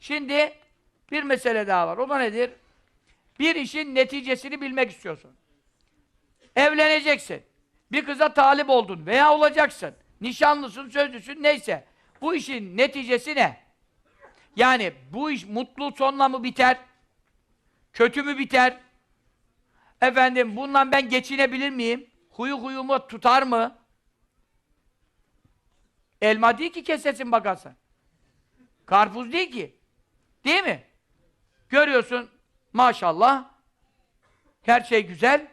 Şimdi bir mesele daha var. O da nedir? Bir işin neticesini bilmek istiyorsun. Evleneceksin. Bir kıza talip oldun veya olacaksın. Nişanlısın, sözlüsün, neyse. Bu işin neticesi ne? Yani bu iş mutlu sonla mı biter? Kötü mü biter? Efendim bundan ben geçinebilir miyim? Huyu huyumu tutar mı? Elma değil ki kesesin bakarsın. Karpuz değil ki. Değil mi? Görüyorsun maşallah her şey güzel.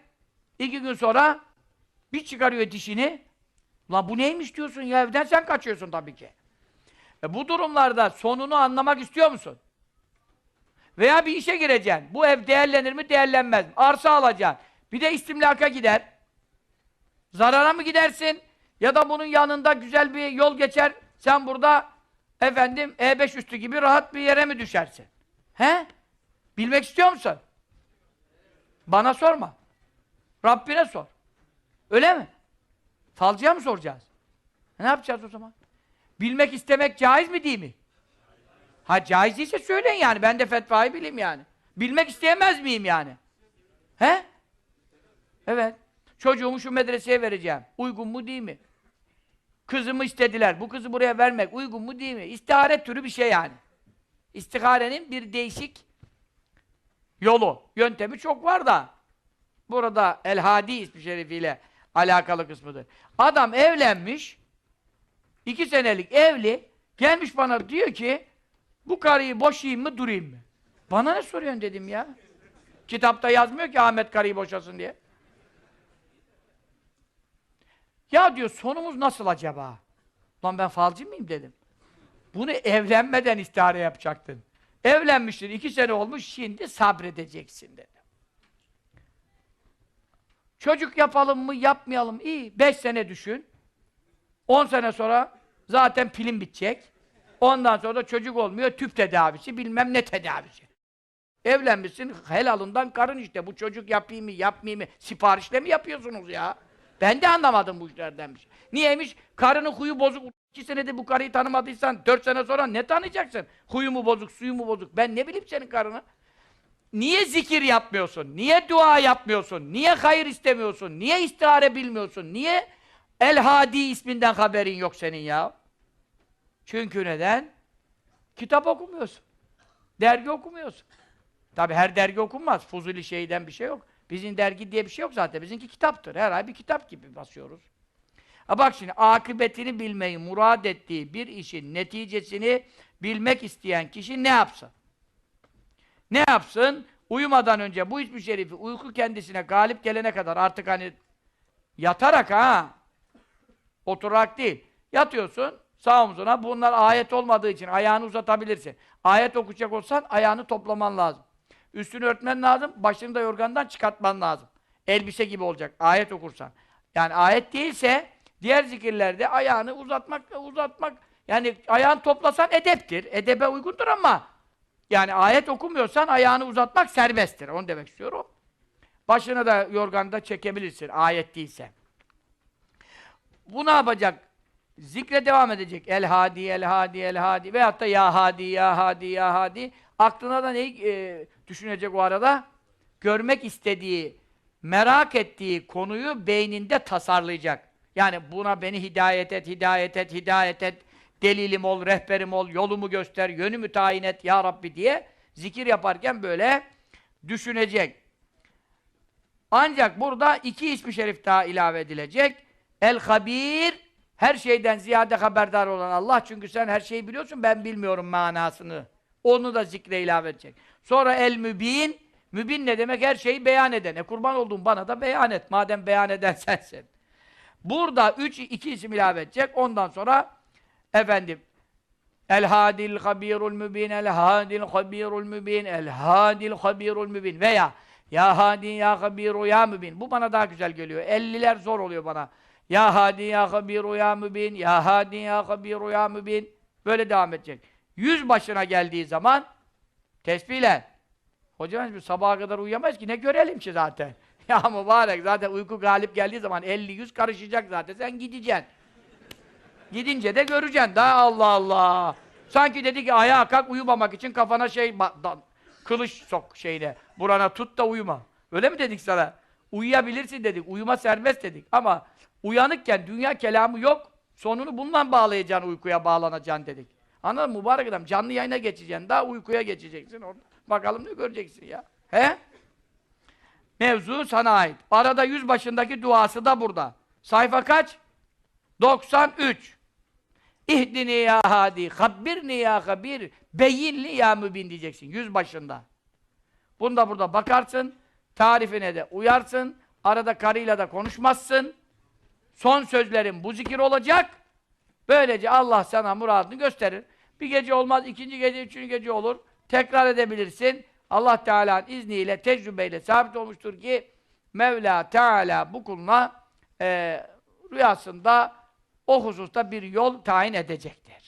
İki gün sonra bir çıkarıyor dişini. Lan bu neymiş diyorsun ya evden sen kaçıyorsun tabii ki. E bu durumlarda sonunu anlamak istiyor musun? Veya bir işe gireceksin. Bu ev değerlenir mi, değerlenmez mi? Arsa alacaksın. Bir de istimlaka gider. Zarara mı gidersin? Ya da bunun yanında güzel bir yol geçer. Sen burada efendim E5 üstü gibi rahat bir yere mi düşersin? He? Bilmek istiyor musun? Bana sorma. Rabbine sor. Öyle mi? Falcıya mı soracağız? Ne yapacağız o zaman? Bilmek istemek caiz mi değil mi? Ha caiz değilse söyleyin yani. Ben de fetvayı bileyim yani. Bilmek isteyemez miyim yani? He? Evet. Çocuğumu şu medreseye vereceğim. Uygun mu değil mi? Kızımı istediler. Bu kızı buraya vermek uygun mu değil mi? İstihare türü bir şey yani. İstiharenin bir değişik yolu, yöntemi çok var da burada El Hadi ismi şerifiyle alakalı kısmıdır. Adam evlenmiş, iki senelik evli, gelmiş bana diyor ki bu karıyı boşayayım mı durayım mı? Bana ne soruyorsun dedim ya. Kitapta yazmıyor ki Ahmet karıyı boşasın diye. Ya diyor sonumuz nasıl acaba? Lan ben falcı mıyım dedim. Bunu evlenmeden istihare yapacaktın. Evlenmiştin, iki sene olmuş, şimdi sabredeceksin dedim. Çocuk yapalım mı, yapmayalım iyi. Beş sene düşün. On sene sonra zaten pilin bitecek. Ondan sonra da çocuk olmuyor, tüp tedavisi, bilmem ne tedavisi. Evlenmişsin, helalından karın işte. Bu çocuk yapayım mı, yapmayayım mı? Siparişle mi yapıyorsunuz ya? Ben de anlamadım bu işlerden bir şey. Niyeymiş? Karının huyu bozuk. İki senede bu karıyı tanımadıysan, dört sene sonra ne tanıyacaksın? Huyu mu bozuk, suyu mu bozuk? Ben ne bileyim senin karını? Niye zikir yapmıyorsun? Niye dua yapmıyorsun? Niye hayır istemiyorsun? Niye istihare bilmiyorsun? Niye El Hadi isminden haberin yok senin ya? Çünkü neden? Kitap okumuyorsun. Dergi okumuyorsun. Tabi her dergi okunmaz. Fuzuli şeyden bir şey yok. Bizim dergi diye bir şey yok zaten. Bizimki kitaptır. Her ay bir kitap gibi basıyoruz. Ha bak şimdi akıbetini bilmeyi murad ettiği bir işin neticesini bilmek isteyen kişi ne yapsın? Ne yapsın? Uyumadan önce bu ismi şerifi uyku kendisine galip gelene kadar artık hani yatarak ha oturarak değil. Yatıyorsun sağ omzuna bunlar ayet olmadığı için ayağını uzatabilirsin. Ayet okuyacak olsan ayağını toplaman lazım. Üstünü örtmen lazım, başını da yorgandan çıkartman lazım. Elbise gibi olacak ayet okursan. Yani ayet değilse diğer zikirlerde ayağını uzatmak uzatmak yani ayağını toplasan edeptir. Edebe uygundur ama yani ayet okumuyorsan ayağını uzatmak serbesttir. Onu demek istiyorum. Başını da yorganda çekebilirsin ayet değilse. Bu ne yapacak? Zikre devam edecek. El hadi, el hadi, el hadi. Veyahut da ya hadi, ya hadi, ya hadi. Aklına da neyi e, düşünecek o arada? Görmek istediği, merak ettiği konuyu beyninde tasarlayacak. Yani buna beni hidayet et, hidayet et, hidayet et, delilim ol, rehberim ol, yolumu göster, yönümü tayin et ya Rabbi diye zikir yaparken böyle düşünecek. Ancak burada iki ismi şerif daha ilave edilecek. El-Habir, her şeyden ziyade haberdar olan Allah. Çünkü sen her şeyi biliyorsun, ben bilmiyorum manasını. Onu da zikre ilave edecek. Sonra El-Mübin, mübin ne demek? Her şeyi beyan eden. E kurban olduğum bana da beyan et. Madem beyan eden sensin. Burada üç, iki isim ilave edecek. Ondan sonra efendim El hadil habirul mübin, el hadil habirul mübin, el hadil habirul mübin veya ya hadi ya habiru ya mübin. Bu bana daha güzel geliyor. Elliler zor oluyor bana. Ya hadi ya habiru ya mübin, ya hadi ya habiru ya mübin. Böyle devam edecek. Yüz başına geldiği zaman tesbihle. Hocam sabaha kadar uyuyamayız ki ne görelim ki zaten. Ya mübarek zaten uyku galip geldiği zaman 50-100 karışacak zaten sen gideceksin. Gidince de göreceksin. Daha Allah Allah. Sanki dedi ki ayağa kalk uyumamak için kafana şey kılıç sok şeyine. Burana tut da uyuma. Öyle mi dedik sana? Uyuyabilirsin dedik. Uyuma serbest dedik. Ama uyanıkken dünya kelamı yok. Sonunu bundan bağlayacaksın uykuya bağlanacaksın dedik. Anladın mı? Mübarek adam. Canlı yayına geçeceksin. Daha uykuya geçeceksin. Orada. Bakalım ne göreceksin ya. He? Mevzu sana ait. Arada yüz başındaki duası da burada. Sayfa kaç? 93. İhdini ya hadi, habbirni ya habir, beyinli ya mübin diyeceksin yüz başında. Bunu da burada bakarsın, tarifine de uyarsın, arada karıyla da konuşmazsın. Son sözlerin bu zikir olacak. Böylece Allah sana muradını gösterir. Bir gece olmaz, ikinci gece, üçüncü gece olur. Tekrar edebilirsin. Allah Teala'nın izniyle, tecrübeyle sabit olmuştur ki Mevla Teala bu kuluna e, rüyasında o hususta bir yol tayin edecektir.